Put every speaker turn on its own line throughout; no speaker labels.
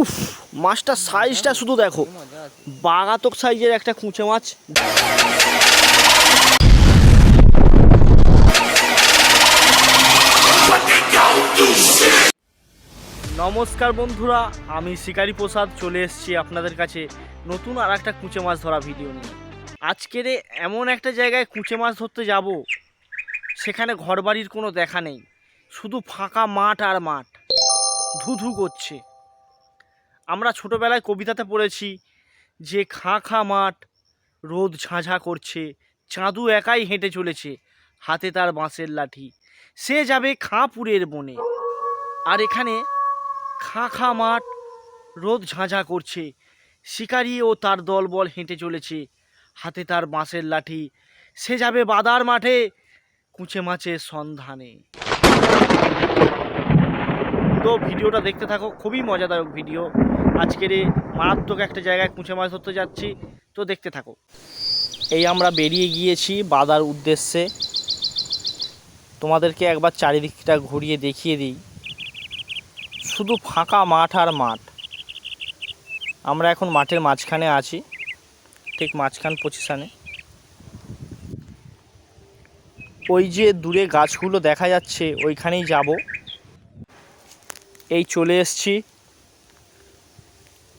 উফ, মাছটার সাইজটা শুধু দেখো। বাগাতক সাইজের একটা কুঁচে মাছ। নমস্কার বন্ধুরা, আমি শিকারি প্রসাদ, চলে এসেছি আপনাদের কাছে নতুন আর একটা কুঁচে মাছ ধরা ভিডিও নিয়ে। আজকের এমন একটা জায়গায় কুঁচে মাছ ধরতে যাব, সেখানে ঘরবাড়ির কোনো দেখা নেই। শুধু ফাঁকা মাঠ আর মাঠ। ধু করছে। আমরা ছোটোবেলায় কবিতাতে পড়েছি যে খাঁ খাঁ মাঠ রোদ ঝাঁঝা করছে, চাঁদু একাই হেঁটে চলেছে, হাতে তার বাঁশের লাঠি। সে যাবে খাঁপুরের বনে। আর এখানে খাঁ খাঁ মাঠ রোদ ঝাঁঝা করছে, শিকারি ও তার দলবল হেঁটে চলেছে, হাতে তার বাঁশের লাঠি। সে যাবে বাদার মাঠে কুঁচে মাছের সন্ধানে। তো ভিডিওটা দেখতে থাকো, খুবই মজাদায়ক ভিডিও। আজকের মারাত্মক একটা জায়গায় কুঁচে মাছ ধরতে যাচ্ছি, তো দেখতে থাকো। এই আমরা বেরিয়ে গিয়েছি বাদার উদ্দেশ্যে। তোমাদেরকে একবার চারিদিকটা ঘুরিয়ে দেখিয়ে দিই। শুধু ফাঁকা মাঠ আর মাঠ। আমরা এখন মাঠের মাঝখানে আছি, ঠিক মাঝখান পজিশানে। ওই যে দূরে গাছগুলো দেখা যাচ্ছে, ওইখানেই যাব। এই চলে এসছি।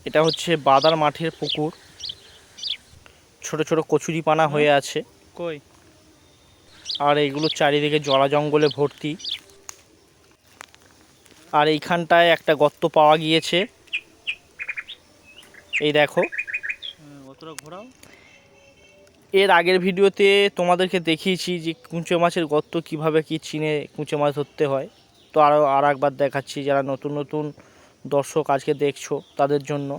এটা হচ্ছে বাদার মাঠের পুকুর। ছোট ছোট কচুরি পানা হয়ে আছে।
কই?
আর এইগুলো চারিদিকে জলা জঙ্গলে ভর্তি। আর এইখানটায় একটা গর্ত পাওয়া গিয়েছে। এই দেখো।
ঘোরাও।
এর আগের ভিডিওতে তোমাদেরকে দেখিয়েছি যে কুঁচো মাছের গর্ত কীভাবে কি চিনে কুঁচো মাছ ধরতে হয়। তো আরও আর একবার দেখাচ্ছি যারা নতুন নতুন দর্শক আজকে দেখছ তাদের জন্য।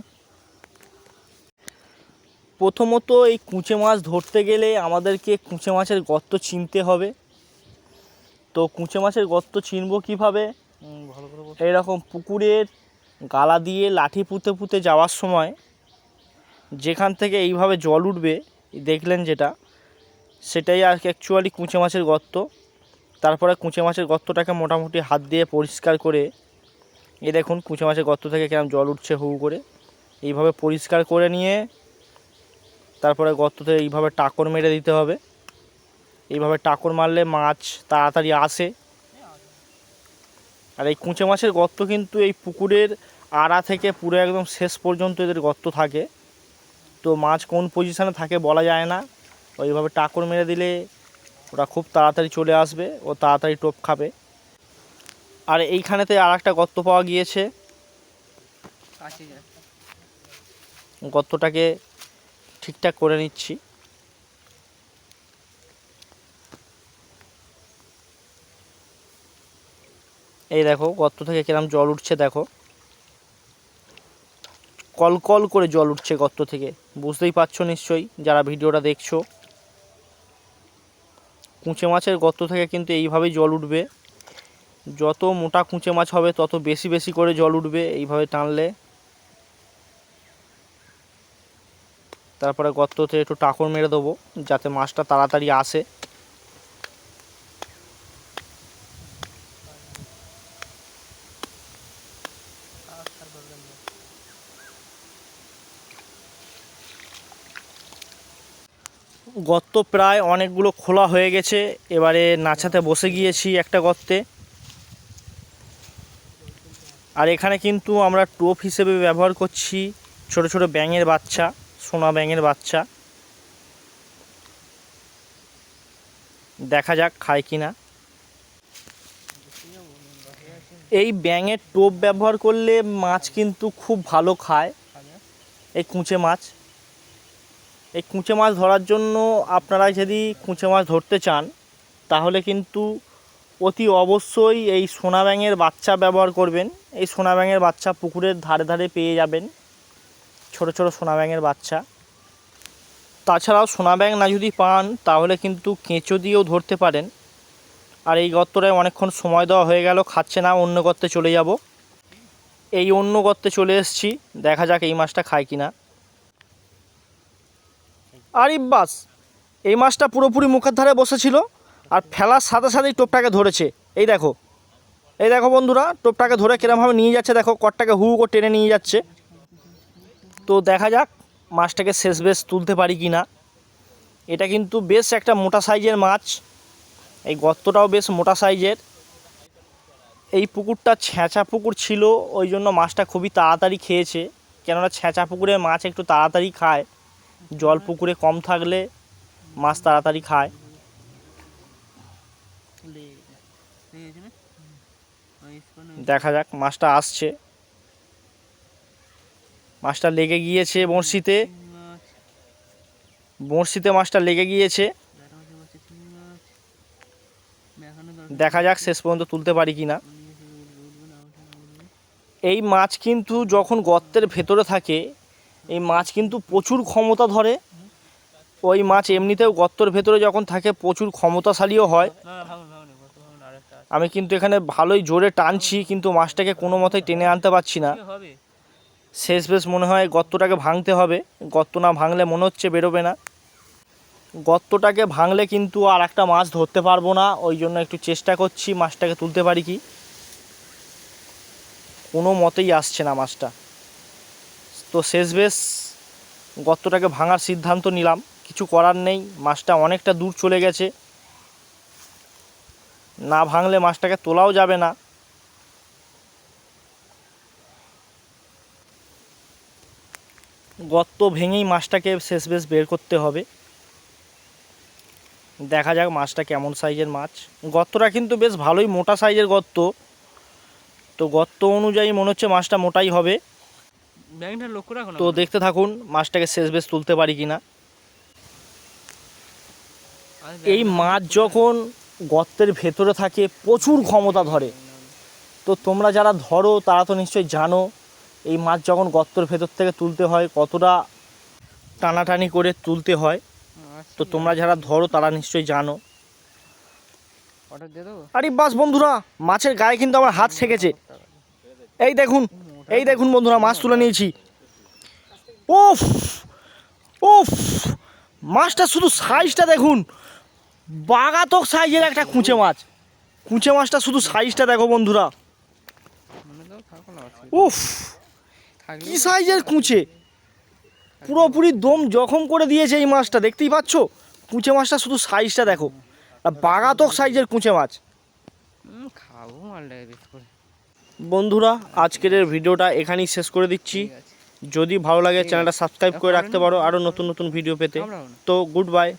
প্রথমত এই কুঁচে মাছ ধরতে গেলে আমাদেরকে কুঁচে মাছের গর্ত চিনতে হবে। তো কুঁচে মাছের গর্ত চিনব কীভাবে? এইরকম পুকুরের গালা দিয়ে লাঠি পুঁতে পুঁতে যাওয়ার সময় যেখান থেকে এইভাবে জল উঠবে দেখলেন যেটা সেটাই আর অ্যাকচুয়ালি কুঁচে মাছের গর্ত। তারপরে কুঁচে মাছের গর্তটাকে মোটামুটি হাত দিয়ে পরিষ্কার করে, এই দেখুন কুঁচে মাছের গর্ত থেকে কেমন জল উঠছে হু করে। এইভাবে পরিষ্কার করে নিয়ে, তারপরে গর্ততে এইভাবে টাকর মেরে দিতে হবে। এইভাবে টাকর মারলে মাছ তাড়াতাড়ি আসে। আর এই কুঁচে মাছের গর্ত কিন্তু এই পুকুরের আড়া থেকে পুরো একদম শেষ পর্যন্ত এদের গর্ত থাকে। তো মাছ কোন পজিশানে থাকে বলা যায় না। ওইভাবে টাকর মেরে দিলে ওরা খুব তাড়াতাড়ি চলে আসবে, ও তাড়াতাড়ি টোপ খাবে। আর এইখানেতে আর একটা গর্ত পাওয়া গিয়েছে। গর্তটাকে ঠিকঠাক করে নিচ্ছি। এই দেখো, গর্ত থেকে কিরম জল উঠছে দেখো। কলকল করে জল উঠছে গর্ত থেকে। বুঝতেই পারছ নিশ্চয়ই, যারা ভিডিওটা দেখছ। কুঁচে মাছের গর্ত থেকে কিন্তু এইভাবেই জল উঠবে। যত মোটা কুঁচে মাছ হবে, তত বেশি বেশি করে জল উঠবে এইভাবে টানলে। তারপরে গর্ততে একটু টাকর মেরে দেবো, যাতে মাছটা তাড়াতাড়ি আসে। গর্ত প্রায় অনেকগুলো খোলা হয়ে গেছে। এবারে নাচাতে বসে গিয়েছি একটা গর্তে। আর এখানে কিন্তু আমরা টোপ হিসেবে ব্যবহার করছি ছোট ছোট ব্যাঙের বাচ্চা, সোনা ব্যাঙের বাচ্চা। দেখা যাক খায় কি না। এই ব্যাঙের টোপ ব্যবহার করলে মাছ কিন্তু খুব ভালো খায়। এই কুঁচে মাছ। এই কুঁচে মাছ ধরার জন্য আপনারা যদি কুঁচে মাছ ধরতে চান, তাহলে কিন্তু অতি অবশ্যই এই সোনা ব্যাঙের বাচ্চা ব্যবহার করবেন। এই সোনা ব্যাঙের বাচ্চা পুকুরের ধারে ধারে পেয়ে যাবেন, ছোট ছোট সোনা ব্যাঙের বাচ্চা। তাছাড়াও সোনা ব্যাঙ না যদি পান, তাহলে কিন্তু কেঁচো দিয়েও ধরতে পারেন। আর এই গর্তটায় অনেকক্ষণ সময় দেওয়া হয়ে গেল, খাচ্ছে না, অন্য গর্তে চলে যাব। এই অন্য গর্তে চলে এসেছি, দেখা যাক এই মাছটা খায় কি না আর বাস। এই মাছটা পুরোপুরি মুখের ধারে বসেছিল আর ফেলার সাথে সাথেই টোপটাকে ধরেছে। এই দেখো। এই দেখো বন্ধুরা, টোপটাকে ধরে কিরমভাবে নিয়ে যাচ্ছে, দেখো, কটটাকে হু করে টেনে নিয়ে যাচ্ছে। তো দেখা যাক মাছটাকে শেষ বেশ তুলতে পারি কি না। এটা কিন্তু বেশ একটা মোটা সাইজের মাছ। এই গর্তটাও বেশ মোটা সাইজের। এই পুকুরটা ছেঁচা পুকুর ছিল, ওই জন্য মাছটা খুবই তাড়াতাড়ি খেয়েছে। কেননা ছেঁচা পুকুরে মাছ একটু তাড়াতাড়ি খায়। জল পুকুরে কম থাকলে মাছ তাড়াতাড়ি খায়। দেখা যাক, মাছটা আসছে। মাছটা লেগে গিয়েছে বড়শিতে। বড়শিতে মাছটা লেগে গিয়েছে। দেখা যাক, শেষ পর্যন্ত তুলতে পারি কি না এই মাছ কিন্তু যখন গর্তের ভেতরে থাকে এই মাছ কিন্তু প্রচুর ক্ষমতা ধরে। ওই মাছ এমনিতেও গর্তের ভেতরে যখন থাকে, প্রচুর ক্ষমতাশালীও হয়। আমি কিন্তু এখানে ভালোই জোরে টানছি, কিন্তু মাছটাকে কোনো মতেই টেনে আনতে পারছি না। শেষ বেশ মনে হয় গর্তটাকে ভাঙতে হবে। গর্ত না ভাঙলে মনে হচ্ছে বেরোবে না। গর্তটাকে ভাঙলে কিন্তু আর একটা মাছ ধরতে পারব না। ওই জন্য একটু চেষ্টা করছি মাছটাকে তুলতে পারি কি? কোনো মতেই আসছে না মাছটা। তো শেষ বেশ গর্তটাকে ভাঙার সিদ্ধান্ত নিলাম। কিছু করার নেই, মাছটা অনেকটা দূর চলে গেছে। না ভাঙলে মাছটাকে তোলাও যাবে না। গর্ত ভেঙেই মাছটাকে শেষ বেশ বের করতে হবে। দেখা যাক মাছটা কেমন সাইজের মাছ। গর্তটা কিন্তু বেশ ভালোই মোটা সাইজের গর্ত। তো গর্ত অনুযায়ী মনে হচ্ছে মাছটা মোটাই হবে।
লক্ষ্য রাখো
তো দেখতে থাকুন মাছটাকে শেষ বেশ তুলতে পারি কি না এই মাছ যখন গর্তের ভেতরে থাকে প্রচুর ক্ষমতা ধরে। তো তোমরা যারা ধরো তারা তো নিশ্চয়ই জানো এই মাছ যখন গর্তের ভেতর থেকে তুলতে হয় কতটা টানাটানি করে তুলতে হয়। তো তোমরা যারা ধরো তারা নিশ্চয়ই জানো। আরে বাস বন্ধুরা মাছের গায়ে কিন্তু আমার হাত ঠেকেছে। এই দেখুন এই দেখুন বন্ধুরা, মাছ তুলে নিয়েছি। ওফ ওফ মাছটা শুধু সাইজটা দেখুন। বাগাতক সাইজের একটা কুঁচে মাছ। কুঁচে মাছটা শুধু সাইজটা দেখো বন্ধুরা। উফ, কি সাইজের কুঁচে? পুরোপুরি দম জখম করে দিয়েছে এই মাছটা, দেখতেই পাচ্ছ? কুঁচে মাছটা শুধু সাইজটা দেখো। বাগাতক সাইজের কুঁচে মাছ।
খাব মালটাকে করে।
বন্ধুরা আজকের ভিডিওটা এখানেই শেষ করে দিচ্ছি। যদি ভালো লাগে চ্যানেলটা সাবস্ক্রাইব করে রাখতে পারো। আরও নতুন নতুন ভিডিও পেতে। তো গুড বাই।